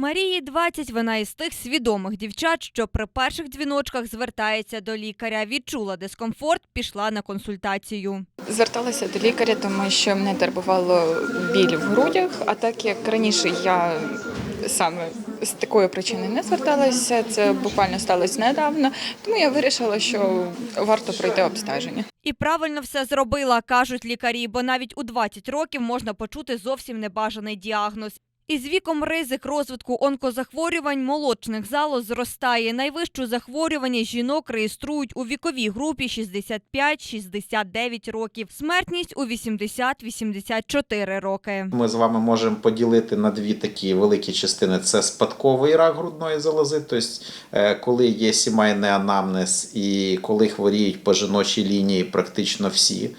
Марії 20, вона із тих свідомих дівчат, що при перших дзвіночках звертається до лікаря. Відчула дискомфорт, пішла на консультацію. Зверталася до лікаря, тому що мене турбувало біль в грудях. А так як раніше я саме з такої причини не зверталася, це буквально сталося недавно. Тому я вирішила, що варто пройти обстеження. І правильно все зробила, кажуть лікарі, бо навіть у 20 років можна почути зовсім небажаний діагноз. Із віком ризик розвитку онкозахворювань молочних залоз зростає. Найвищу захворюваність жінок реєструють у віковій групі 65-69 років. Смертність у 80-84 роки. Ми з вами можемо поділити на дві такі великі частини: це спадковий рак грудної залози, тобто е, коли є сімейний анамнез і коли хворіють по жіночій лінії практично всі.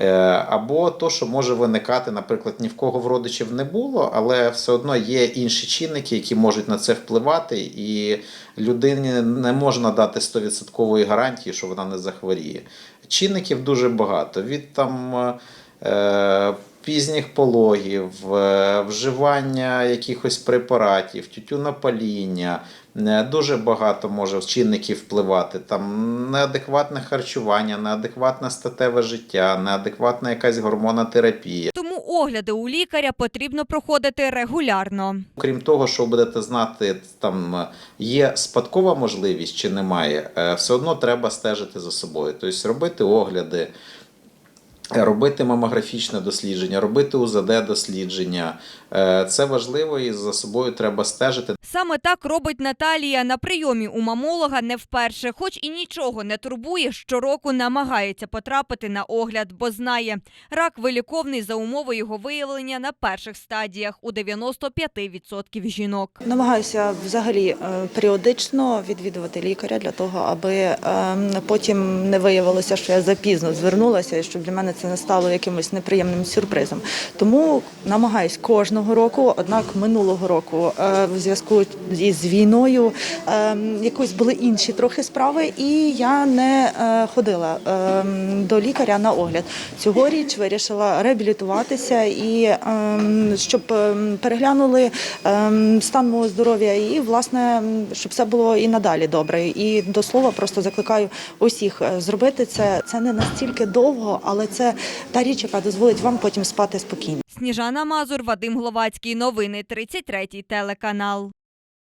Е, Або то, що може виникати, наприклад, ні в кого в родичів не було, але все одно є інші чинники, які можуть на це впливати, і людині не можна дати 100% гарантії, що вона не захворіє. Чинників дуже багато. Від там е, пізніх пологів, е, вживання якихось препаратів, тютюнопаління. Е, Дуже багато може чинників впливати. Там неадекватне харчування, неадекватне статеве життя, неадекватна якась гормонотерапія. Тому огляди у лікаря потрібно проходити регулярно. Крім того, що будете знати, там є спадкова можливість чи немає, е, все одно треба стежити за собою. Тобто робити огляди, робити мамографічне дослідження, робити УЗД дослідження. Е, Це важливо і за собою треба стежити. Саме так робить Наталія на прийомі у мамолога не вперше, хоч і нічого не турбує, щороку намагається потрапити на огляд, бо знає, рак виліковний за умови його виявлення на перших стадіях у 95% жінок. Намагаюся взагалі е, періодично відвідувати лікаря для того, аби е, потім не виявилося, що я запізно звернулася, і щоб для мене це не стало якимось неприємним сюрпризом. Тому намагаюсь кожного року. Однак минулого року е, в зв'язку із війною е, якось були інші трохи справи, і я не е, ходила до лікаря на огляд. Цьогоріч вирішила реабілітуватися і е, щоб е, переглянули е, стан мого здоров'я, і власне щоб все було і надалі добре. І до слова просто закликаю усіх зробити це. Це не настільки довго, але та річ, яка дозволить вам потім спати спокійно. Сніжана Мазур, Вадим Гловацький. Новини 33 телеканал.